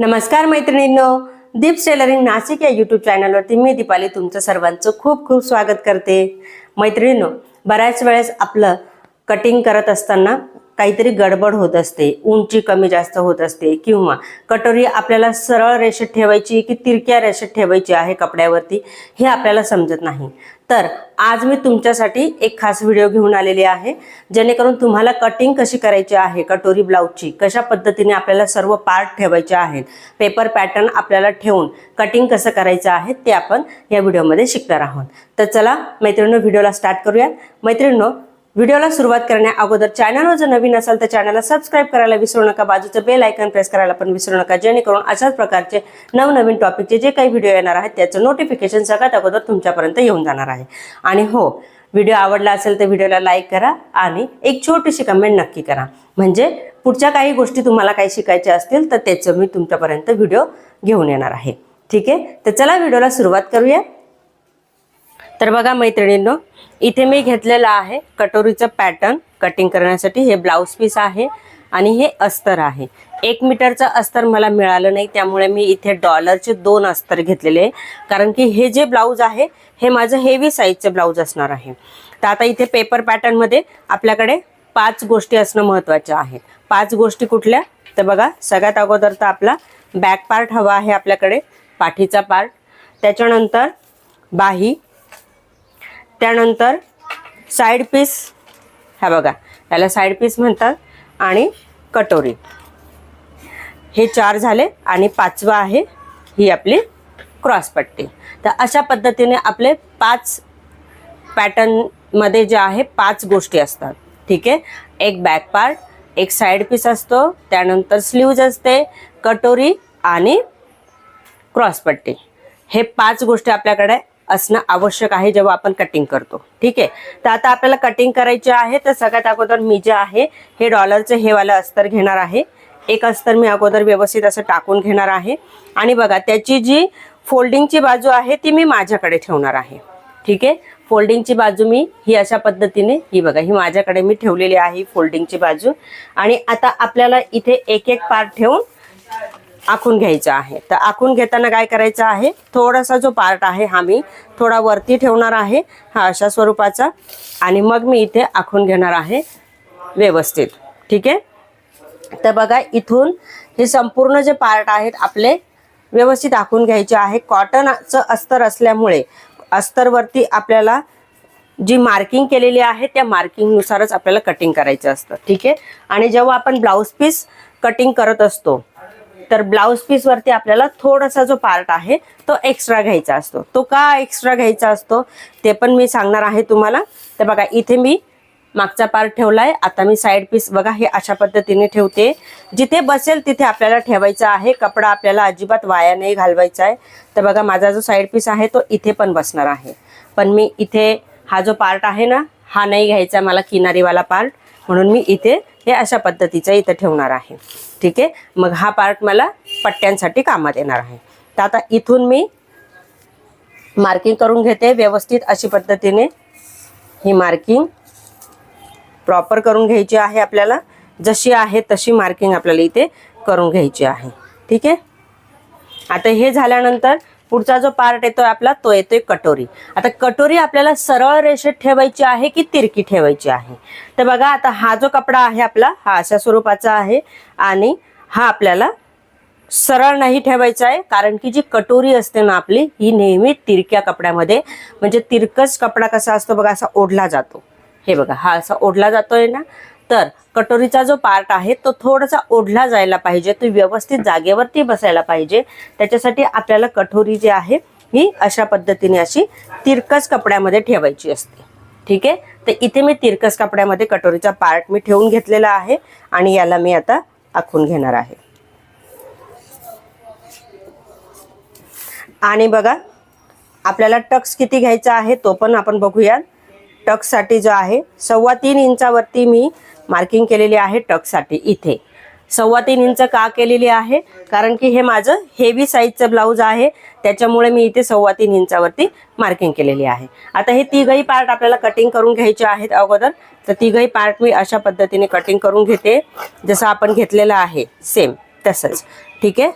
नमस्कार मैत्रिणींनो दीप टेलरिंग नाशिक या यूट्यूब चॅनलवरती मी दीपाली तुमचं सर्वांचं खूप खूप स्वागत करते. मैत्रिणींनो बऱ्याच वेळेस आपलं कटिंग करत असताना काहीतरी गडबड होत असते उंची कमी जास्त होत असते किंवा कटोरी आपल्याला सरळ रेषेत ठेवायची की तिरक्या रेषेत ठेवायची आहे कपड्यावरती हे आपल्याला समजत नाही. तर आज मी तुमच्यासाठी एक खास व्हिडिओ घेऊन आलेली आहे जेणेकरून तुम्हाला कटिंग कशी करायची आहे कटोरी ब्लाऊजची कशा पद्धतीने आपल्याला सर्व पार्ट ठेवायचे आहेत पेपर पॅटर्न आपल्याला ठेवून कटिंग कसं करायचं आहे ते आपण या व्हिडिओमध्ये शिकणार आहोत. तर चला मैत्रिणींनो व्हिडिओला स्टार्ट करूया मैत्रिणींनो व्हिडिओला सुरुवात करण्या अगोदर चॅनलवर जर नवीन असाल तर चॅनलला सबस्क्राईब करायला विसरू नका. बाजूचं बेल आयकन प्रेस करायला पण विसरू नका. जेणेकरून अशाच प्रकारचे नवनवीन टॉपिकचे जे काही व्हिडिओ येणार आहेत त्याचं नोटिफिकेशन सगळ्यात अगोदर तुमच्यापर्यंत येऊन जाणार आहे. आणि हो व्हिडिओ आवडला असेल तर व्हिडिओला लाईक करा आणि एक छोटीशी कमेंट नक्की करा. म्हणजे पुढच्या काही गोष्टी तुम्हाला काही शिकायच्या असतील तर त्याचं मी तुमच्यापर्यंत व्हिडिओ घेऊन येणार आहे. ठीक आहे? तर चला व्हिडिओला सुरुवात करूया. तर बघा मैत्रिणींनो इथे मी घेतलेलं आहे कटोरीचं पॅटर्न कटिंग करण्यासाठी. हे ब्लाऊज पीस आहे आणि हे अस्तर आहे. एक मीटरचं अस्तर मला मिळालं नाही त्यामुळे मी इथे डॉलरचे दोन अस्तर घेतलेले आहे. कारण की हे जे ब्लाऊज आहे हे माझं हेवी साईजचं ब्लाऊज असणार आहे. तर आता इथे पेपर पॅटर्नमध्ये आपल्याकडे पाच गोष्टी असणं महत्त्वाच्या आहे. पाच गोष्टी कुठल्या? तर बघा सगळ्यात अगोदर तर आपला बॅक पार्ट हवा आहे आपल्याकडे पाठीचा पार्ट त्याच्यानंतर बाही त्यानंतर साईड पीस हा बघा याला साईड पीस म्हणतात आणि कटोरी. हे चार झाले आणि पाचवा आहे ही आपली क्रॉसपट्टी तर अशा पद्धतीने आपले पाच पॅटर्नमध्ये जे आहे पाच गोष्टी असतात. ठीक आहे? एक बॅक पार्ट एक साईड पीस असतो त्यानंतर स्लीव्ज असते कटोरी आणि क्रॉसपट्टी हे पाच गोष्टी आपल्याकडे असणं आवश्यक आहे जेव्हा आपण कटिंग करतो. ठीक आहे? तर आता आपल्याला कटिंग करायची आहे तर सगळ्यात अगोदर मी जे आहे हे डॉलरचं हेवालं अस्तर घेणार आहे. एक अस्तर मी अगोदर व्यवस्थित असं टाकून घेणार आहे. आणि बघा त्याची जी फोल्डिंगची बाजू आहे ती मी माझ्याकडे ठेवणार आहे. ठीक आहे? फोल्डिंगची बाजू मी ही अशा पद्धतीने ही बघा ही माझ्याकडे मी ठेवलेली आहे फोल्डिंगची बाजू. आणि आता आपल्याला इथे एक एक पार्ट ठेवून आखून घ्यायचं आहे. तर आखून घेताना काय करायचं आहे? थोडासा जो पार्ट आहे हा मी थोडा वरती ठेवणार आहे हा अशा स्वरूपाचा. आणि मग मी इथे आखून घेणार आहे व्यवस्थित. ठीक आहे? तर बघा इथून हे संपूर्ण जे पार्ट आहेत आपले व्यवस्थित आखून घ्यायचे आहे. कॉटनचं अस्तर असल्यामुळे अस्तरवरती आपल्याला जी मार्किंग केलेली आहे त्या मार्किंगनुसारच आपल्याला कटिंग करायचं असतं. ठीक आहे? आणि जेव्हा आपण ब्लाऊज पीस कटिंग करत असतो तर ब्लाऊज पीसवरती आपल्याला थोडासा जो पार्ट आहे तो एक्स्ट्रा घ्यायचा असतो. तो का एक्स्ट्रा घ्यायचा असतो? ते पण मी सांगणार आहे तुम्हाला. तर बघा इथे मी मागचा पार्ट ठेवला आहे आता मी साईड पीस बघा हे अशा पद्धतीने ठेवते. जिथे बसेल तिथे आपल्याला ठेवायचा आहे. कपडा आपल्याला अजिबात वाया नाही घालवायचा आहे. तर बघा माझा जो साईड पीस आहे तो इथे पण बसणार आहे. पण मी इथे हा जो पार्ट आहे ना हा नाही घ्यायचा मला किनारीवाला पार्ट म्हणून मी इथे हे अशा पद्धतीचं इथं ठेवणार आहे. ठीक आहे? मग हा पार्ट मला पट्ट्यांसाठी कामात येणार आहे. तर आता इथून मी मार्किंग करून घेते. व्यवस्थित अशी पद्धतीने ही मार्किंग प्रॉपर करून घ्यायची आहे आपल्याला. जशी आहे तशी मार्किंग आपल्याला इथे करून घ्यायची आहे. ठीक आहे? आता हे झाल्यानंतर पुढचा जो पार्ट येतोय आपला तो येतोय कटोरी. आता कटोरी आपल्याला सरळ रेषेत ठेवायची आहे की तिरकी ठेवायची आहे? तर बघा आता हा जो कपडा आहे आपला हा अशा स्वरूपाचा आहे आणि हा आपल्याला सरळ नाही ठेवायचा आहे कारण की जी कटोरी असते ना आपली ही नेहमी तिरक्या कपड्यामध्ये म्हणजे तिरकस कपडा कसा असतो बघा असा ओढला जातो. हे बघा हा असा ओढला जातोय ना तर कटोरीचा जो पार्ट आहे तो थोडासा ओढला जायला पाहिजे तो व्यवस्थित जागेवरती बसायला पाहिजे. त्याच्यासाठी आपल्याला कटोरी जी आहे ही अशा पद्धतीने अशी तिरकस कपड्यामध्ये ठेवायची असते. ठीक आहे? तर इथे मी तिरकस कपड्यामध्ये कटोरीचा पार्ट मी ठेवून घेतलेला आहे आणि याला मी आता आखून घेणार आहे. आणि बघा आपल्याला टक्स किती घ्यायचा आहे तो पण आपण बघूया टक्ससाठी जो आहे सव्वा तीन इंचावरती मी मार्किंग केलेली आहे टकसाठी इथे. सव्वा तीन इंच का केलेली आहे? कारण की हे माझं हेवी साईजचं ब्लाऊज आहे. त्याच्यामुळे मी इथे सव्वा तीन इंचावरती मार्किंग केलेली आहे. आता हे तिघही पार्ट आपल्याला कटिंग करून घ्यायचे आहेत अगोदर. तर तिघही पार्ट मी अशा पद्धतीने कटिंग करून घेते. जसं आपण घेतलेलं आहे सेम तसंच. ठीक आहे?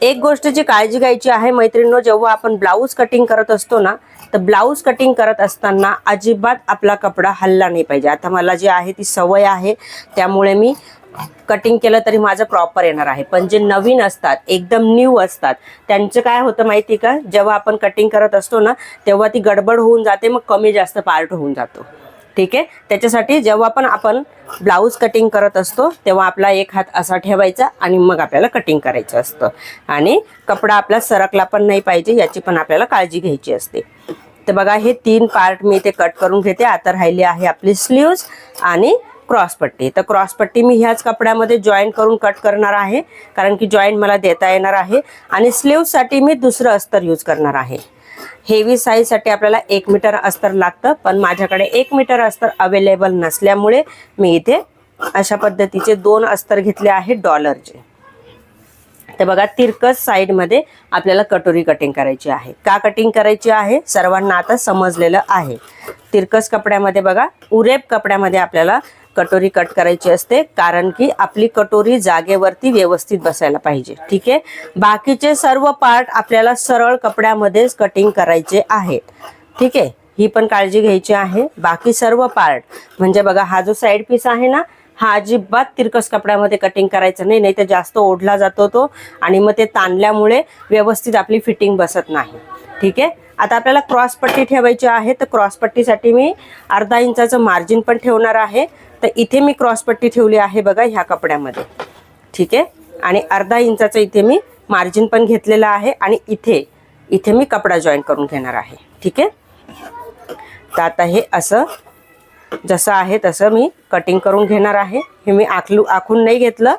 एक गोष्टीची काळजी घ्यायची आहे मैत्रिणींनो जेव्हा आपण ब्लाऊज कटिंग करत असतो ना तर ब्लाऊज कटिंग करत असताना अजिबात आपला कपडा हल्ला नाही पाहिजे. आता मला जी आहे ती सवय आहे त्यामुळे मी कटिंग केलं तरी माझं प्रॉपर येणार आहे. पण जे नवीन असतात एकदम न्यू असतात त्यांचं काय होतं माहिती का? जेव्हा आपण कटिंग करत असतो ना तेव्हा ती गडबड होऊन जाते मग कमी जास्त पार्ट होऊन जातो. ठीक आहे? त्याच्यासाठी जेव्हा पण आपण ब्लाऊज कटिंग करत असतो तेव्हा आपला एक हात असा ठेवायचा आणि मग आपल्याला कटिंग करायचं असतं. आणि कपडा आपला सरकला पण नाही पाहिजे याची पण आपल्याला काळजी घ्यायची असते. तर बघा हे तीन पार्ट मी इथे कट करून घेते. आता राहिली आहे आपली स्लीव्ज आणि क्रॉस पट्टी. तर क्रॉस पट्टी मी ह्याच कपड्यामध्ये जॉईन करून कट करणार आहे. कारण की जॉईंट मला देता येणार आहे. आणि स्लीव्जसाठी मी दुसरं अस्तर यूज करणार आहे. हेवी साईजसाठी आपल्याला एक मीटर अस्तर लागतं पण माझ्याकडे एक मीटर अस्तर अवेलेबल नसल्यामुळे मी इथे अशा पद्धतीचे दोन अस्तर घेतले आहेत डॉलरचे. तर बघा तिरकस साईडमध्ये आपल्याला कटोरी कटिंग करायची आहे. का कटिंग करायची आहे? सर्वांना आता समजलेलं आहे. तिरकस कपड्यामध्ये बघा उरेप कपड्यामध्ये आपल्याला कटोरी कट करायची असते कारण की आपली कटोरी जागेवरती व्यवस्थित बसायला पाहिजे. ठीक आहे? बाकीचे सर्व पार्ट आपल्याला सरळ कपड्यामध्येच कटिंग करायचे आहेत. ठीक आहे? ही पण काळजी घ्यायची आहे. बाकी सर्व पार्ट म्हणजे बघा हा जो साईड पीस आहे ना हा अजिबात तिरकस कपड्यामध्ये कटिंग करायचं नाही नाही तर जास्त ओढला जातो तो आणि मग ते ताणल्यामुळे व्यवस्थित आपली फिटिंग बसत नाही. ठीक आहे? आता आपल्याला क्रॉस पट्टी ठेवायची आहे तर क्रॉस पट्टीसाठी मी अर्धा इंचाचं मार्जिन पण ठेवणार आहे. तर इथे मी क्रॉस पट्टी ठेवली आहे बघा ह्या कपड्यामध्ये. ठीक आहे? आणि अर्धा इंचाचं इथे मी मार्जिन पण घेतलेलं आहे आणि इथे इथे मी कपडा जॉईन करून घेणार आहे. ठीक आहे? तर आता हे असं जसं आहे तसं मी कटिंग करून घेणार आहे. हे मी आखलू आखून नाही घेतलं.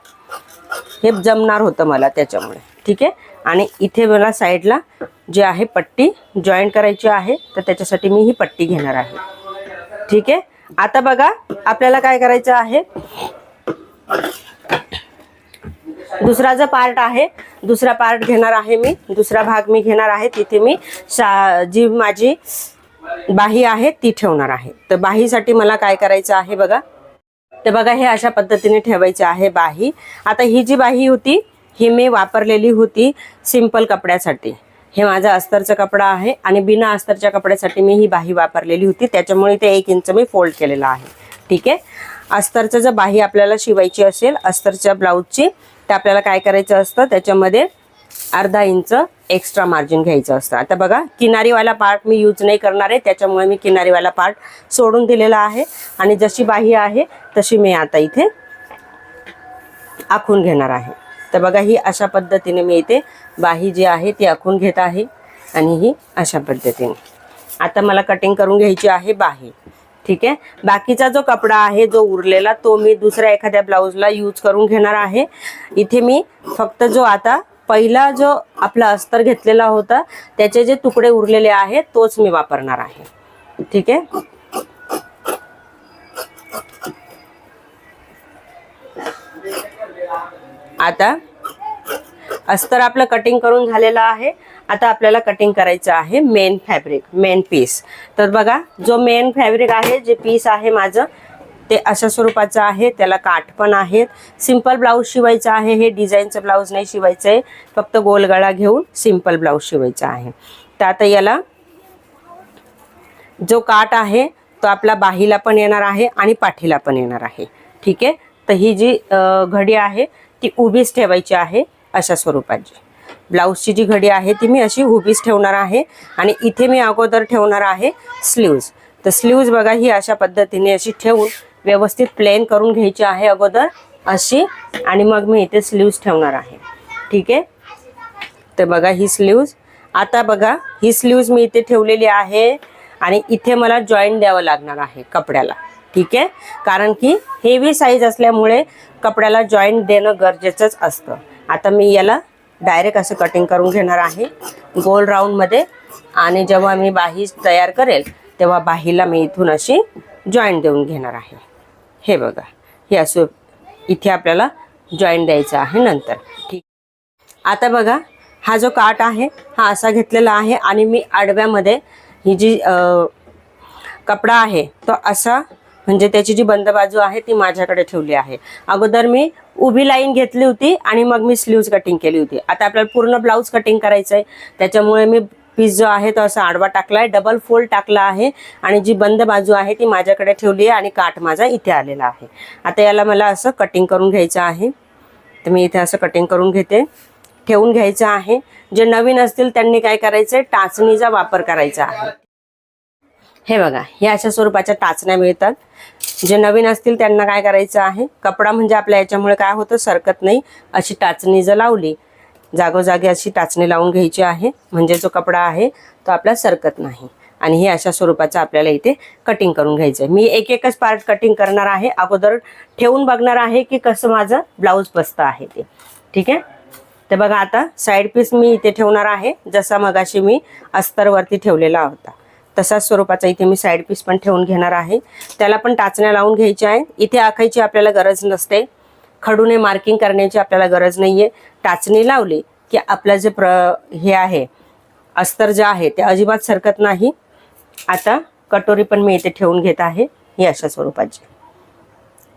हे जमणार होतं मला त्याच्यामुळे. ठीक आहे? आणि इथे मला साईडला जी आहे पट्टी जॉईन करायची आहे तर त्याच्यासाठी मी ही पट्टी घेणार आहे. ठीक आहे? आता बघा आपल्याला काय करायचं आहे? दुसरा जो पार्ट आहे दुसरा पार्ट घेणार आहे मी. दुसरा भाग मी घेणार आहे तिथे मी शा जी माझी बाही आहे ती ठेवणार आहे. तर बाहीसाठी मला काय करायचं आहे बघा? तर बघा हे अशा पद्धतीने ठेवायचे आहे बाही. आता ही जी बाही होती ही मी वापरलेली होती सिंपल कपड्यासाठी. हे माझा अस्तरचं कपडा आहे आणि बिना अस्तरच्या कपड्यासाठी मी ही बाही वापरलेली होती. त्याच्यामुळे ते एक इंच मी फोल्ड केलेलं आहे. ठीक आहे? अस्तरचं जर बाही आपल्याला शिवायची असेल अस्तरच्या ब्लाऊजची तर आपल्याला काय करायचं असतं? त्याच्यामध्ये अर्धा इंच एक्स्ट्रा मार्जिन घ्यायचं असतं. आता बघा किनारीवाला पार्ट मी यूज नाही करणार आहे. त्याच्यामुळे मी किनारीवाला पार्ट सोडून दिलेला आहे. आणि जशी बाही आहे तशी मी आता इथे आखून घेणार आहे. तर बघा ही अशा पद्धतीने मी इथे बाही जी आहे ती आखून घेत आहे आणि ही अशा पद्धतीने. आता मला कटिंग करून घ्यायची आहे बाही. ठीक आहे? बाकीचा जो कपडा आहे जो उरलेला तो मी दुसऱ्या एखाद्या ब्लाऊजला यूज करून घेणार आहे. इथे मी फक्त जो आता पहिला जो आपला अस्तर घेतलेला होता त्याचे जे तुकडे उरलेले आहेत तोच मी वापरणार आहे. ठीक आहे? आता अस्तर आपलं कटिंग करून झालेलं आहे. आता आपल्याला कटिंग करायचं आहे मेन फॅब्रिक मेन पीस तर बघा जो मेन फॅब्रिक आहे जे पीस आहे माझं ते अशा स्वरूपाचं आहे. त्याला काठ पण आहेत. सिंपल ब्लाऊज शिवायचं आहे. हे डिझाईनचं ब्लाऊज नाही शिवायचं आहे. फक्त गोलगळा घेऊन सिंपल ब्लाऊज शिवायचं आहे. तर आता याला जो काठ आहे तो आपला बाहीला पण येणार आहे आणि पाठीला पण येणार आहे. ठीक आहे? तर ही जी घडी आहे ती उभीच ठेवायची आहे अशा स्वरूपाची. ब्लाऊजची जी घडी आहे ती मी अशी उभीच ठेवणार आहे आणि इथे मी अगोदर ठेवणार आहे स्लीव्ज. तर स्लीव्ज बघा ही अशा पद्धतीने अशी ठेवून व्यवस्थित प्लेन करून घ्यायची आहे अगोदर अशी आणि मग मी इथे स्लीव्ज ठेवणार आहे. ठीक आहे? तर बघा ही स्लीव्ज. आता बघा ही स्लीव्ज मी इथे ठेवलेली आहे आणि इथे मला जॉईंट द्यावं लागणार आहे कपड्याला. ठीक आहे? कारण की हेवी साईज असल्यामुळे कपड्याला जॉईंट देणं गरजेचंच असतं. आता मी याला डायरेक्ट असं कटिंग करून घेणार आहे. गोल राऊंडमध्ये आणि जेव्हा मी बाही तयार करेल तेव्हा बाहीला मी इथून अशी जॉईंट देऊन घेणार आहे. हे बघा. हे असं इथे आपल्याला जॉईंट द्यायचं आहे नंतर. ठीक. आता बघा हा जो काट आहे हा असा घेतलेला आहे. आणि मी आडव्यामध्ये ही जी कपडा आहे तो असा म्हणजे त्याची जी बंद बाजू आहे ती माझ्याकडे ठेवली आहे. अगोदर मी उभी लाईन घेतली होती आणि मग मी स्लीव्ज कटिंग केली होती. आता आपल्याला पूर्ण ब्लाऊज कटिंग करायचं आहे त्याच्यामुळे मी पीस जो आहे तो असा आडवा टाकला आहे डबल फोल्ड टाकला आहे आणि जी बंद बाजू आहे ती माझ्याकडे ठेवली आहे आणि काठ माझा इथे आलेला आहे. आता याला मला असं कटिंग करून घ्यायचं आहे. तर मी इथे असं कटिंग करून घेते. ठेवून घ्यायचं आहे. जे नवीन असतील त्यांनी काय करायचं आहे टाचणीचा वापर करायचा आहे. हे बघा हे अशा स्वरूपाच्या टाचण्या मिळतात. जे नवीन असतील त्यांना काय करायचं आहे? कपडा म्हणजे आपल्या याच्यामुळे काय होतं? सरकत नाही. अशी टाचणी जर लावली जागोजागी अशी टाचणी लावून घ्यायची आहे. म्हणजे जो कपडा आहे तो आपला सरकत नाही. आणि हे अशा स्वरूपाचं आपल्याला इथे कटिंग करून घ्यायचं आहे मी एक एकच पार्ट कटिंग करणार आहे. अगोदर ठेवून बघणार आहे की कसं माझं ब्लाऊज बसतं आहे ते. ठीक आहे? तर बघा आता साईड पीस मी इथे ठेवणार आहे. जसा मगाशी मी अस्तरवरती ठेवलेला होता. तसाच स्वरूपाचा इथे मी साईड पीस पण ठेवून घेणार आहे. त्याला पण टाचण्या लावून घ्यायच्या आहे इथे आखायची आपल्याला गरज नसते. खडूने मार्किंग करण्याची आपल्याला गरज नाहीये. टाचणी लावली की आपलं जे प्र हे आहे अस्तर जे आहे ते अजिबात सरकत नाही. आता कटोरी पण मी इथे ठेवून घेत आहे. ही अशा स्वरूपाची.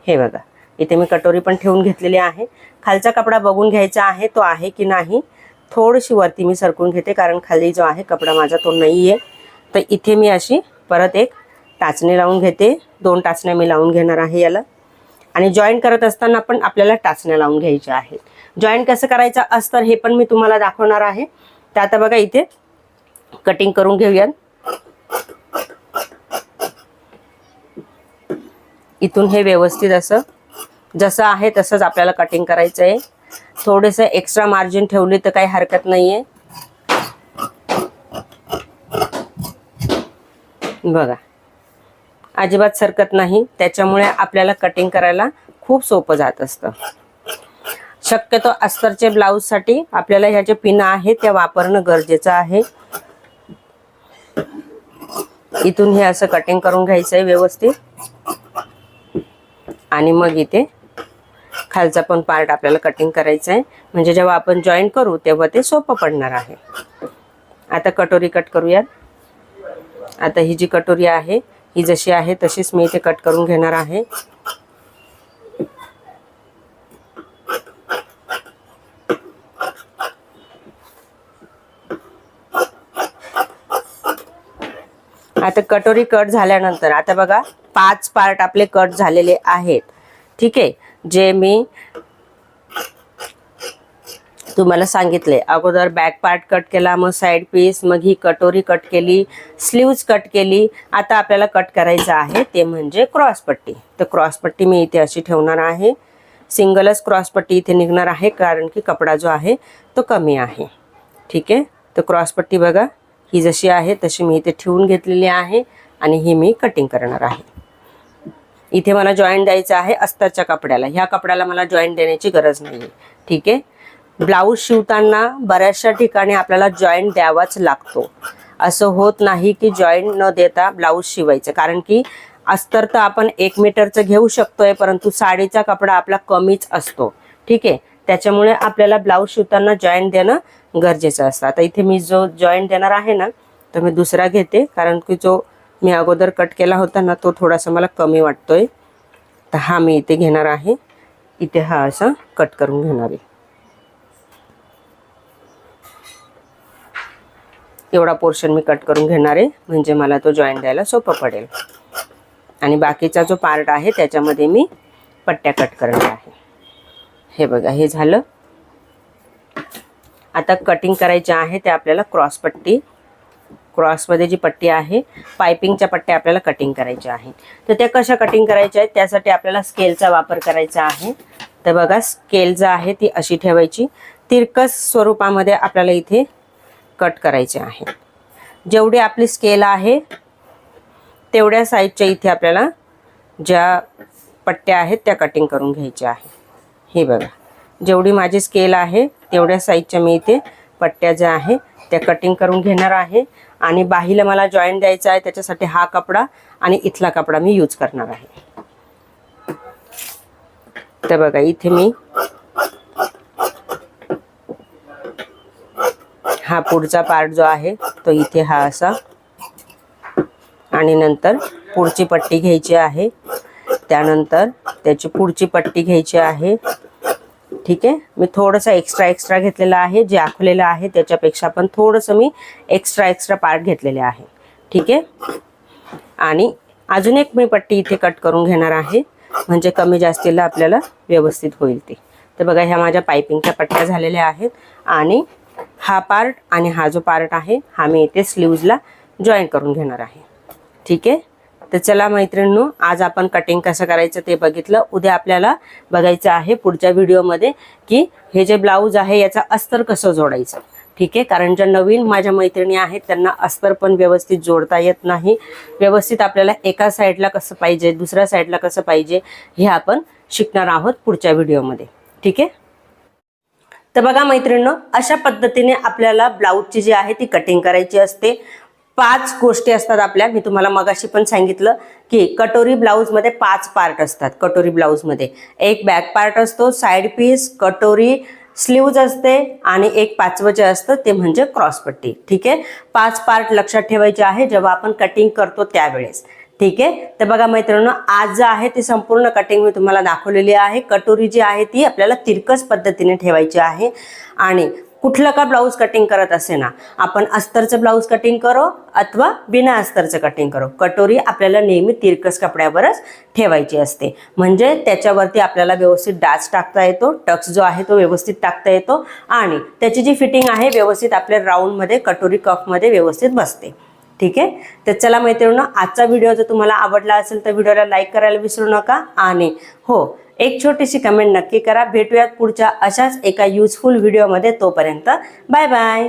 हे बघा. इथे मी कटोरी पण ठेवून घेतलेली आहे. खालचा कपडा बघून घ्यायचा आहे तो आहे की नाही? थोडीशी वरती मी सरकून घेते कारण खाली जो आहे कपडा माझा तो नाही आहे तर इथे मी अशी परत एक टाचणी लावून घेते. दोन टाचण्या मी लावून घेणार आहे याला. आणि जॉईन करत असताना पण आपल्याला टाचण्या लावून घ्यायच्या आहेत. जॉईन कसं करायचं असतं हे पण मी तुम्हाला दाखवणार आहे. तर आता बघा इथे कटिंग करून घेऊयात. इथून हे व्यवस्थित असं जसं आहे तसंच आपल्याला कटिंग करायचं आहे थोडंसं एक्स्ट्रा मार्जिन ठेवली तर काही हरकत नाही आहे बघा. अजिबात सरकत नाही. त्याच्यामुळे आपल्याला कटिंग करायला खूप सोपं जात असतं. शक्यतो अस्तरचे ब्लाऊजसाठी आपल्याला ह्या ज्या पिना आहेत त्या वापरणं गरजेचं आहे. इथून हे असं कटिंग करून घ्यायचं आहे व्यवस्थित. आणि मग इथे खालचा पण पार्ट आपल्याला कटिंग करायचा आहे म्हणजे जेव्हा आपण जॉईन करू तेव्हा ते सोपं पडणार आहे. आता कटोरी कट करूयात. आता ही जी कटोरी आहे ही जशी आहे तशीच मी इथे कट करून घेणार आहे. आता कटोरी कट झाल्यानंतर आता बघा पाच पार्ट आपले कट झालेले आहेत. ठीक आहे? जे मी तुम्हाला सांगितले. अगोदर बॅक पार्ट कट केला मग साईड पीस मग ही कटोरी कट केली स्लीव्ज कट केली. आता आपल्याला कट करायचं आहे ते म्हणजे क्रॉसपट्टी तर क्रॉसपट्टी मी इथे अशी ठेवणार आहे. सिंगलच क्रॉस पट्टी इथे निघणार आहे कारण की कपडा जो आहे तो कमी आहे. ठीक आहे? तर क्रॉसपट्टी बघा. ही जशी आहे तशी मी इथे ठेवून घेतलेली आहे आणि ही मी कटिंग करणार आहे. इथे मला जॉईंट द्यायचं आहे अस्तरच्या कपड्याला. ह्या कपड्याला मला जॉईंट देण्याची गरज नाही ठीक आहे? ब्लाऊज शिवताना बऱ्याचशा ठिकाणी आपल्याला जॉईंट द्यावाच लागतो. असं होत नाही की जॉईंट न देता ब्लाऊज शिवायचं. कारण की अस्तर तर आपण एक मीटरचं घेऊ शकतोय परंतु साडीचा कपडा आपला कमीच असतो. ठीक आहे? त्याच्यामुळे आपल्याला ब्लाऊज शिवताना जॉईंट देणं गरजेचं असतं. आता इथे मी जो जॉईंट देणार आहे ना तर मी दुसरा घेते. कारण की जो मी अगोदर कट केला होता ना तो थोडासा मला कमी वाटतोय. तर हा मी इथे घेणार आहे. इथे हा असा कट करून घेणार आहे. एवढा पोर्शन मी कट करून घेणार आहे. म्हणजे मला तो जॉईन द्यायला सोपं पडेल. आणि बाकीचा जो पार्ट आहे त्याच्यामध्ये मी पट्ट्या कट करणार आहे. हे बघा हे झालं. आता कटिंग करायचे आहे ते आपल्याला क्रॉस पट्टी क्रॉसमध्ये जी पट्टी आहे पायपिंगच्या पट्ट्या आपल्याला कटिंग करायच्या आहेत. तर त्या कशा कटिंग करायच्या आहेत त्यासाठी आपल्याला स्केलचा वापर करायचा आहे. तर बघा स्केल जो आहे ती अशी ठेवायची. तिरकस स्वरूपामध्ये आपल्याला इथे कट करायचे आहे जेवढी आपली स्केल आहे तेवढ्या साईजच्या इथे आपल्याला ज्या पट्ट्या आहेत त्या कटिंग करून घ्यायच्या आहे हे बघा. जेवढी माझी स्केल आहे तेवढ्या साईजच्या मी इथे पट्ट्या ज्या आहे त्या कटिंग करून घेणार आहे. आणि बाहीला मला जॉईंट द्यायचा आहे त्याच्यासाठी हा कपडा आणि इथला कपडा मी यूज करणार आहे. तर बघा इथे मी हा पुढचा पार्ट जो आहे तो इथे हा असा. आणि नंतर पुढची पट्टी घ्यायची आहे. त्यानंतर त्याची पुढची पट्टी घ्यायची आहे. ठीक आहे? मी थोडंसं एक्स्ट्रा एक्स्ट्रा घेतलेला आहे जे आखलेलं आहे त्याच्यापेक्षा पण थोडंसं मी एक्स्ट्रा एक्स्ट्रा पार्ट घेतलेले आहे. ठीक आहे? आणि अजून एक मी पट्टी इथे कट करून घेणार आहे. म्हणजे कमी जास्तीला आपल्याला व्यवस्थित होईल ती. तर बघा ह्या माझ्या पायपिंगच्या पट्ट्या झालेल्या आहेत. आणि हा पार्ट आणि हा जो पार्ट आहे हा मी इथे स्लीव्जला जॉईन करून घेणार आहे. ठीक आहे? तर चला मैत्रिणींनो आज आपण कटिंग कसं करायचं ते बघितलं. उद्या आपल्याला बघायचं आहे पुढच्या व्हिडिओमध्ये की हे जे ब्लाऊज आहे याचा अस्तर कसं जोडायचं. ठीक आहे? कारण ज्या नवीन माझ्या मैत्रिणी आहेत त्यांना अस्तर पण व्यवस्थित जोडता येत नाही. व्यवस्थित आपल्याला एका साईडला कसं पाहिजे दुसऱ्या साईडला कसं पाहिजे हे आपण शिकणार आहोत पुढच्या व्हिडिओमध्ये ठीक आहे? तर बघा मैत्रिणीनं अशा पद्धतीने आपल्याला ब्लाऊजची जी आहे ती कटिंग करायची असते. पाच गोष्टी असतात आपल्या. मी तुम्हाला मगाशी पण सांगितलं की कटोरी ब्लाऊजमध्ये पाच पार्ट असतात कटोरी ब्लाऊजमध्ये. एक बॅक पार्ट असतो साईड पीस कटोरी स्लीव्ज असते आणि एक पाचवं जे असतं ते म्हणजे क्रॉसपट्टी ठीक आहे? पाच पार्ट लक्षात ठेवायचे आहे जेव्हा आपण कटिंग करतो त्यावेळेस. ठीक आहे? तर बघा मैत्रिणी आज जे आहे ती संपूर्ण कटिंग मी तुम्हाला दाखवलेली आहे. कटोरी जी आहे ती आपल्याला तिरकस पद्धतीने ठेवायची आहे. आणि कुठलं का ब्लाऊज कटिंग करत असे ना आपण अस्तरचं ब्लाऊज कटिंग करो अथवा बिना अस्तरचं कटिंग करो. कटोरी आपल्याला नेहमी तिरकस कपड्यावरच ठेवायची असते. म्हणजे त्याच्यावरती आपल्याला व्यवस्थित डाच टाकता येतो टक्स जो आहे तो व्यवस्थित टाकता येतो आणि त्याची जी फिटिंग आहे व्यवस्थित आपल्या राऊंडमध्ये कटोरी कफमध्ये व्यवस्थित बसते. ठीक आहे? तर चला मैत्रिणी आजचा व्हिडिओ जर तुम्हाला आवडला असेल तर व्हिडिओला लाईक करायला विसरू नका आणि हो एक छोटीशी कमेंट नक्की करा. भेटूयात पुढच्या अशाच एका युजफुल व्हिडिओमध्ये तोपर्यंत. Bye bye